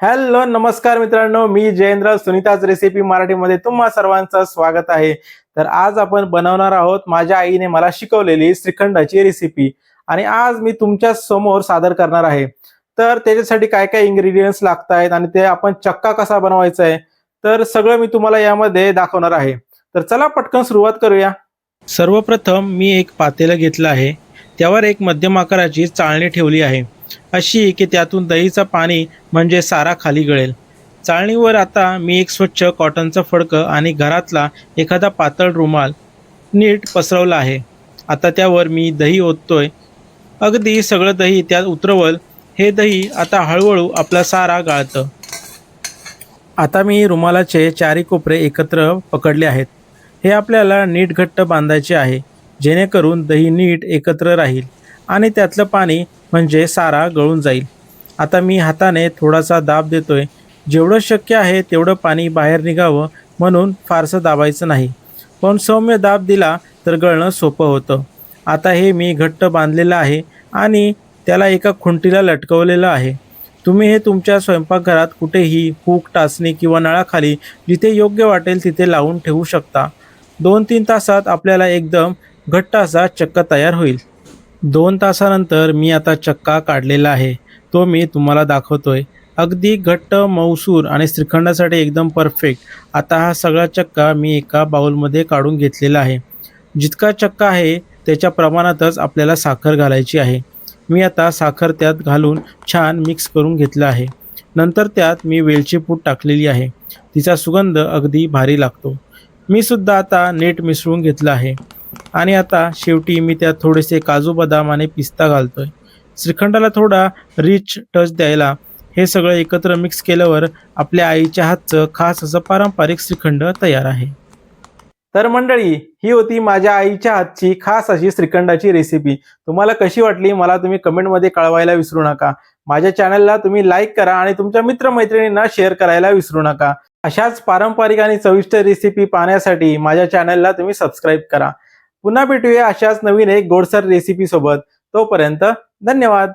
Hello नमस्कार मित्रांनो मी Jayendra सुनीताच recipe मराठीमध्ये तुम्हा सर्वांचं स्वागत आहे. तर आज आपण बनवणार आहोत माझ्या आईने मला शिकवलेली श्रीखंडाची रेसिपी आणि आज मी तुमच्यासमोर सादर करणार आहे. तर त्याच्यासाठी काय काय इंग्रेडियंट्स लागत आहेत आणि ते आपण चक्का कसा बनवायचा आहे तर सगळं मी तुम्हाला यामध्ये दाखवणार आहे. तर चला पटकन सुरुवात करूया. सर्वप्रथम मी एक पातेलं घेतलं आहे. त्यावर एक मध्यम आकाराची चाळणी ठेवली आहे. अशी की त्यातून दहीचं पाणी म्हणजे सारा खाली गळेल. चाळणीवर आता मी एक स्वच्छ कॉटनचं फडकं आणि घरातला एखादा पातळ रुमाल नीट पसरवला आहे. आता त्यावर मी दही ओततोय. अगदी सगळं दही त्यात उतरवल हे दही आता हळूहळू आपला सारा गाळतं. आता मी रुमालाचे चारी कोपरे एकत्र पकडले आहेत. हे आपल्याला नीट घट्ट बांधायचे आहे. जेणेकरून दही नीट एकत्र राहील. आणि त्यातलं पाणी म्हणजे सारा गळून जाईल. आता मी हाताने थोडासा दाब देतोय. जेवढं शक्य आहे तेवढं पाणी बाहेर निघावं म्हणून फारसं दाबायचं नाही. पण सौम्य दाब दिला तर गळणं सोपं होतं. आता हे मी घट्ट बांधलेलं आहे आणि त्याला एका खुंटीला लटकवलेलं आहे. तुम्ही हे तुमच्या स्वयंपाकघरात कुठेही हूक टाचणी किंवा नळाखाली जिथे योग्य वाटेल तिथे लावून ठेवू शकता. दोन तीन तासात आपल्याला एकदम घट्ट असा चक्क तयार होईल. दोन तासानंतर मी आता चक्का काढलेला आहे. तो मी तुम्हाला दाखवतोय. अगदी घट्ट मऊसूर आणि श्रीखंडासाठी एकदम परफेक्ट. आता हा सगळा चक्का मी एका बाउलमध्ये काढून घेतलेला आहे. जितका चक्का आहे त्याच्या प्रमाणातच आपल्याला साखर घालायची आहे. मी आता साखर त्यात घालून छान मिक्स करून घेतलं आहे. नंतर त्यात मी वेलची पूड टाकलेली आहे. तिचा सुगंध अगदी भारी लागतो. मी सुद्धा आता नीट मिसळून घेतलं आहे. आणि आता शेवटी मी त्यात थोडेसे काजू बदाम आणि पिस्ता घालतोय. श्रीखंडाला थोडा रिच टच द्यायला हे सगळं एकत्र मिक्स केल्यावर आपल्या आईच्या हातचं खास असं पारंपरिक श्रीखंड तयार आहे. तर मंडळी ही होती माझ्या आईच्या हातची खास अशी श्रीखंडाची रेसिपी तुम्हाला कशी वाटली मला तुम्ही कमेंटमध्ये कळवायला विसरू नका. माझ्या चॅनलला तुम्ही लाईक करा आणि तुमच्या मित्रमैत्रिणींना शेअर करायला विसरू नका. अशाच पारंपरिक आणि चविष्ट रेसिपी पाहण्यासाठी माझ्या चॅनलला तुम्ही सबस्क्राईब करा. पुन्हा भेटूया अशाच नवीन एक गोडसर रेसिपी सोबत. तोपर्यंत धन्यवाद.